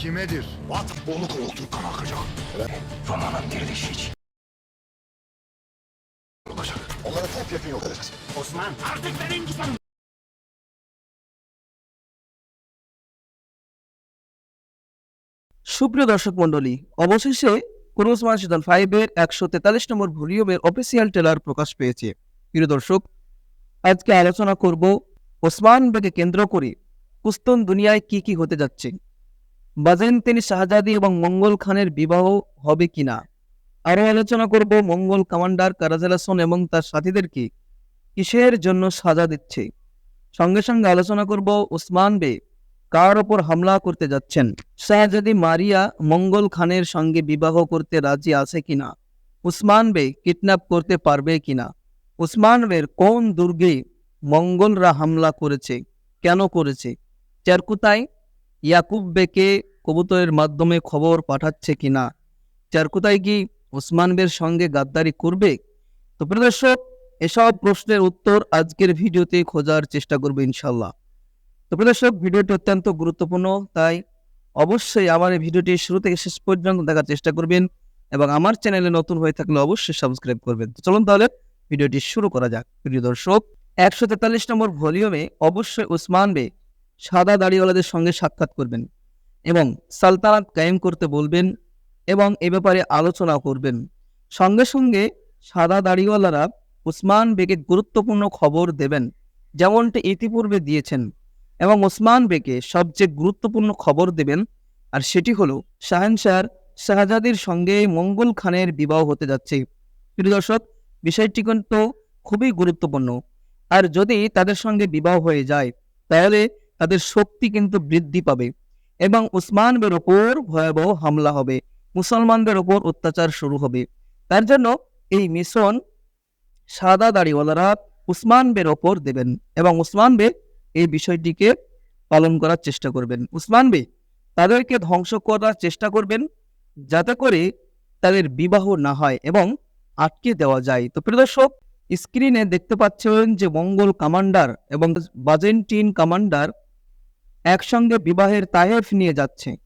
kimedir? At onu kovultur kan akacak. Roma'nın dirilişi için. Olacak. Onları topyekun yok edeceğiz. Osman artık benim düşmanım. সুপ্রিয় দর্শক মন্ডলী অবশেষে cruise মার্শিদান ফাইভের একশো তেতাল্লিশ নম্বর ভলিউমের অফিসিয়াল ট্রেলার প্রকাশ পেয়েছে প্রিয় দর্শক আজকে আলোচনা করব ওসমান বেগে কেন্দ্র করে কুস্তন দুনিয়ায় কি কি হতে যাচ্ছে বাজেন তিনি শাহজাদি এবং মঙ্গল খানের বিবাহ হবে কিনা? আরও আলোচনা করব মঙ্গল কমান্ডার কারাজালাসন এবং তার সাথীদেরকে কিসের জন্য সাজা দিচ্ছে? সঙ্গে সঙ্গে আলোচনা করব ওসমান বে, কার ওপর হামলা করতে যাচ্ছেন? শাহজাদি মারিয়া মঙ্গল খানের সঙ্গে বিবাহ করতে রাজি আছে কিনা? উসমান বে কিডন্যাপ করতে পারবে কিনা? উসমান বের কোন দুর্গে মঙ্গলরা হামলা করেছে? কেন করেছে? চারকুতায় ইয়াকুব বেকে কবুতরের মাধ্যমে খবর পাঠাচ্ছে কিনা চারকুতায় কি উসমান বের সঙ্গে গাদ্দারি করবে? তো প্রিয় দর্শক, এসব প্রশ্নের উত্তর আজকের ভিডিওতে খোঁজার চেষ্টা করবে ইনশাল্লাহ তো প্রিয় দর্শক, ভিডিওটি অত্যন্ত গুরুত্বপূর্ণ, তাই অবশ্যই আমার এই ভিডিওটি শুরু থেকে শেষ পর্যন্ত দেখার চেষ্টা করবেন এবং আমার চ্যানেলে নতুন হয়ে থাকলে অবশ্যই সাবস্ক্রাইব করবেন। চলুন তাহলে ভিডিওটি শুরু করা যাক। প্রিয় দর্শক, একশো তেতাল্লিশ নম্বর ভলিউমে অবশ্যই উসমান বে সাদা দাড়িওয়ালাদের সঙ্গে সাক্ষাৎ করবেন। এবং সালতানাত কায়েম করতে বলবেন এবং এ ব্যাপারে আলোচনা করবেন। সঙ্গে সঙ্গে সাদা দাড়িওয়ালারা উসমান বেগে গুরুত্বপূর্ণ খবর দেবেন, যেমনটি ইতিপূর্বে দিয়েছেন। এবং ওসমান বেগে সবচেয়ে গুরুত্বপূর্ণ খবর দেবেন, আর সেটি হলো শাহেনশাহ শাহজাদির সঙ্গে মঙ্গল খানের বিবাহ হতে যাচ্ছে। প্রিয় দর্শক, বিষয়টি কিন্তু খুবই গুরুত্বপূর্ণ। আর যদি তাদের সঙ্গে বিবাহ হয়ে যায়, তাহলে তাদের শক্তি কিন্তু বৃদ্ধি পাবে। এবং উসমান বের ওপর ভয়াবহ হামলা হবে। মুসলমানদের ওপর অত্যাচার শুরু হবে। তার জন্য এই মিশন সাদা দাড়িওয়ালারা উসমান বের ওপর দেবেন এবং উসমান বে এই বিষয়টিকে পালন করার চেষ্টা করবেন। উসমান বে তাদেরকে ধ্বংস করার চেষ্টা করবেন যাতে করে তাদের বিবাহ না হয় এবং আটকে দেওয়া যায়। তো প্রদর্শক স্ক্রিনে দেখতে পাচ্ছেন যে মঙ্গল কমান্ডার এবং বাজেন্টিন কমান্ডার একসঙ্গে বিবাহের তায়েফ নিয়ে যাচ্ছে।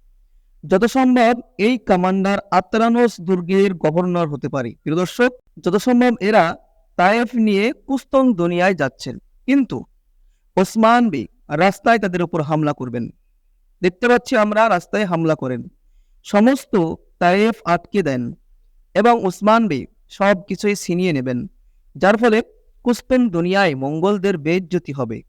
যত সম্ভব এই কমান্ডার আত্রানোস দুর্গের গভর্নর হতে পারে। প্রিয় দর্শক যত সম্ভব এরা তায়েফ নিয়ে কুস্তন দুনিয়ায় যাচ্ছেন। কিন্তু ওসমান বি রাস্তায় তাদের উপর হামলা করবেন। দেখতে পাচ্ছি আমরা রাস্তায় হামলা করেন। সমস্ত তায়েফ আটকে দেন এবং ওসমান বি সব কিছুই ছিনিয়ে নেবেন, যার ফলে কুস্তন দুনিয়ায় মঙ্গলদের বেজ্জতি হবে।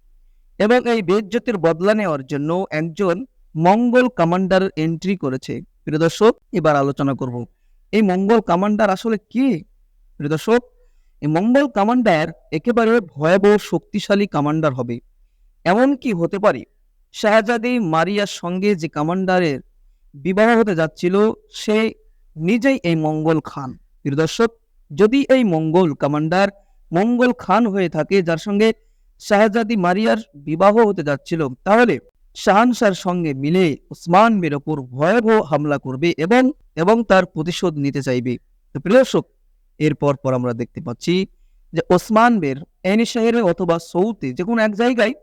এবং এই বেজ্জতির বদলা নেওয়ার জন্য একজন মঙ্গল কমান্ডার এন্ট্রি করেছে। প্রিয় দর্শক, এবার আলোচনা করব। এই মঙ্গল কমান্ডার আসলে কি? প্রিয় দর্শক, এই মঙ্গল কমান্ডার একেবারে ভয়াবহ শক্তিশালী কমান্ডার হবে। এমন কি হতে পারে? শাহজাদি মারিয়ার সঙ্গে যে কমান্ডারের বিবাহ হতে যাচ্ছিল, সে নিজেই এই মঙ্গল খান। প্রিয় দর্শক, যদি এই মঙ্গল কমান্ডার মঙ্গল খান হয়ে থাকে, যার সঙ্গে শাহজাদি মারিয়ার বিবাহ হতে যাচ্ছিল। তাহলে শাহানশার সঙ্গে মিলে উসমান বের ওপর ভয়াবহ হামলা করবে এবং এবং তার প্রতিশোধ নিতে চাইবে। তো প্রিয় দর্শক, এরপর পর আমরা দেখতে পাচ্ছি যে ওসমান বের এনি অথবা সৌতে যে কোনো এক জায়গায়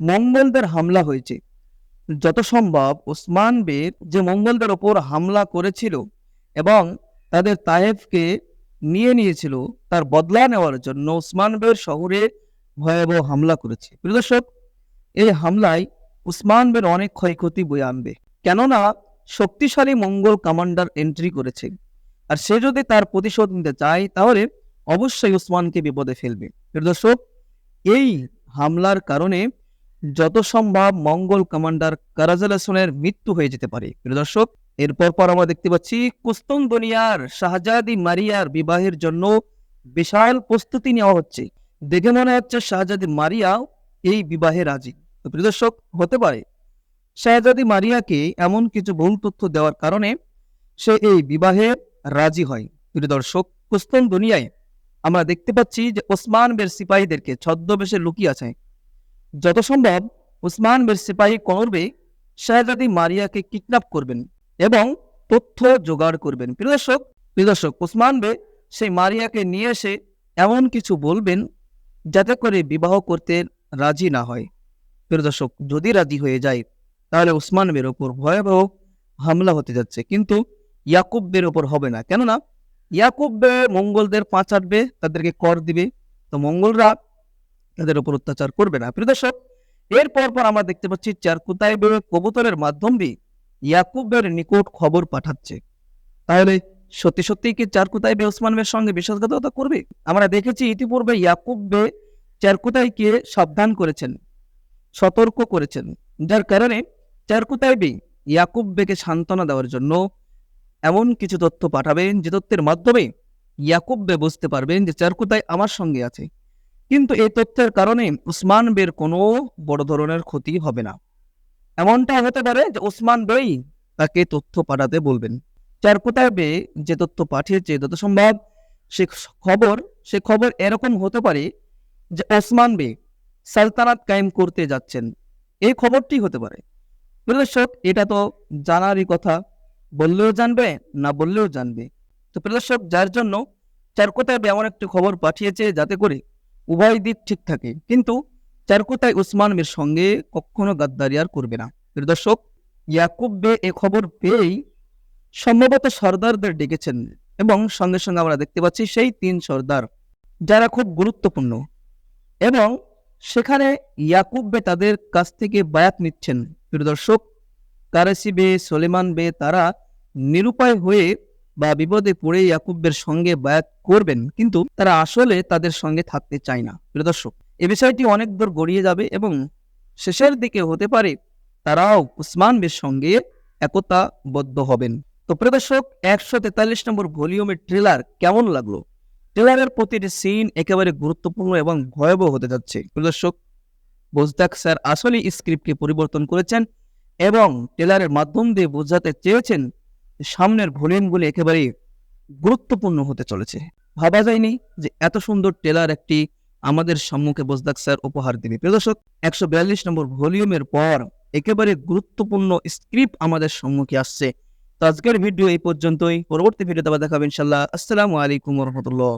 মঙ্গলদের হামলা হয়েছে। যত সম্ভব ওসমান বের যে মঙ্গলদের ওপর হামলা করেছিল এবং তাদের তায়েফকে নিয়ে নিয়েছিল, তার বদলা নেওয়ার জন্য ওসমান বের শহরে ভয়াবহ হামলা করেছে। দর্শক, এই হামলায় উসমান বের অনেক ক্ষয়ক্ষতি বয়ে আনবে। কেননা, শক্তিশালী মঙ্গল কমান্ডার এন্ট্রি করেছে। আর সে যদি তার প্রতিশোধ নিতে চায়, তাহলে অবশ্যই উসমানকে বিপদে ফেলবে। দর্শক, এই হামলার কারণে যত সম্ভব মঙ্গল কমান্ডার কারাজালাসনের মৃত্যু হয়ে যেতে পারে। দর্শক, এরপর পর আমরা দেখতে পাচ্ছি কুস্তন দুনিয়ার শাহজাদি মারিয়ার বিবাহের জন্য বিশাল প্রস্তুতি নেওয়া হচ্ছে। দেখে মনে হচ্ছে শাহজাদি মারিয়া এই বিবাহে রাজি। দর্শক, হতে পারে। শাহজাদি মারিয়াকে এমন কিছু ভুল তথ্য দেওয়ার কারণে সে এই বিবাহে রাজি হয়। প্রিয় দর্শক কুস্তন দুনিয়ায় আমরা দেখতে পাচ্ছি যে ওসমান বের সিপাহীদেরকে ছদ্মবেশে লুকিয়ে আছে। যত সম্ভব উসমান বের সিপাহী করবে শাহজাদি মারিয়াকে কিডন্যাপ করবেন এবং তথ্য জোগাড় করবেন। প্রিয় দর্শক প্রিয় দর্শক উসমান বে সেই মারিয়াকে নিয়ে এসে এমন কিছু বলবেন যাতে করে বিবাহ করতে রাজি না হয়। দর্শক, যদি রাজি হয়ে যায়, তাহলে উসমান বের ওপর ভয়াবহ হামলা হতে যাচ্ছে। কিন্তু ইয়াকুবদের ওপর হবে না। কেননা, ইয়াকুব মঙ্গলদের পাঁচ আটবে, তাদেরকে কর দিবে। তো মঙ্গলরা তাদের উপর অত্যাচার করবে না। প্রিয় দর্শক এরপর পর আমরা দেখতে পাচ্ছি চারকুতায় কবুতরের মাধ্যমে ইয়াকুবের নিকট খবর পাঠাচ্ছে। তাহলে সত্যি সত্যি কি চারকুতাই বে ওসমান বের সঙ্গে বিশ্বাসঘাতকতা করবে? আমরা দেখেছি ইতিপূর্বে ইয়াকুব বে চারকুতাইকে সাবধান করেছেন, সতর্ক করেছেন। যার কারণে চারকুতাই বে ইয়াকুব বেকে সান্ত্বনা দেওয়ার জন্য এমন কিছু তথ্য পাঠাবেন যে তথ্যের মাধ্যমে ইয়াকুব বে বুঝতে পারবেন যে চারকুতাই আমার সঙ্গে আছে। কিন্তু এই তথ্যের কারণে উসমান বের কোনো বড় ধরনের ক্ষতি হবে না। এমনটা হতে পারে যে উসমান বেই তাকে তথ্য পাঠাতে বলবেন। চারকুতায় বে যে তথ্য পাঠিয়েছে যত সম্ভব, সে খবর সে খবর এরকম হতে পারে যে ওসমান বে সালতানাত কায়েম করতে যাচ্ছেন। এই খবরটি হতে পারে। প্রিয় দর্শক, এটা তো জানারই কথা। বললেও জানবে, না বললেও জানবে। তো প্রিয় দর্শক, যার জন্য চারকোতায় বে এমন একটি খবর পাঠিয়েছে যাতে করে উভয় দিক ঠিক থাকে। কিন্তু চারকোতায় উসমান বের সঙ্গে কখনো গাদ্দারি আর করবে না। প্রিয় দর্শক, ইয়াকুব বে এ খবর পেয়েই সম্ভবত সর্দারদের ডেকেছেন এবং সঙ্গে সঙ্গে আমরা দেখতে পাচ্ছি সেই তিন সর্দার যারা খুব গুরুত্বপূর্ণ। এবং সেখানে ইয়াকুব বে তাদের কাছ থেকে বায়াত নিচ্ছেন। প্রিয় দর্শক, কারেসি বে, সলেমান বে তারা নিরুপায় হয়ে বা বিপদে পড়ে ইয়াকুবের সঙ্গে বায়াত করবেন, কিন্তু তারা আসলে তাদের সঙ্গে থাকতে চায় না। প্রিয় দর্শক, এ বিষয়টি অনেক দূর গড়িয়ে যাবে এবং শেষের দিকে হতে পারে তারাও উসমান বের সঙ্গে একতাবদ্ধ হবেন। তো প্রিয় দর্শক, একশো তেতাল্লিশ নম্বর ভলিউমের ট্রেলার কেমন লাগল? ট্রেলারের প্রতিটি সিন একেবারে গুরুত্বপূর্ণ এবং ভয়াবহ হতে যাচ্ছে। প্রিয় দর্শক বোজদাক স্যার আসলে স্ক্রিপ্টকে পরিবর্তন করেছেন এবং ট্রেলারের মাধ্যম দিয়ে বোঝাতে চেয়েছেন সামনের ভলিউমগুলি একেবারে গুরুত্বপূর্ণ হতে চলেছে। ভাবা যায়নি যে এত সুন্দর ট্রেলার একটি আমাদের সম্মুখে বোজদাক স্যার উপহার দিবে। প্রদর্শক একশো বিয়াল্লিশ নম্বর ভলিউমের পর একেবারে গুরুত্বপূর্ণ স্ক্রিপ্ট আমাদের সম্মুখে আসছে। তো আজকের ভিডিও এই পর্যন্তই। পরবর্তী ভিডিওতে আবার দেখাবেন ইনশাল্লাহ আসসালামু আলাইকুম রহমতুল্লাহ।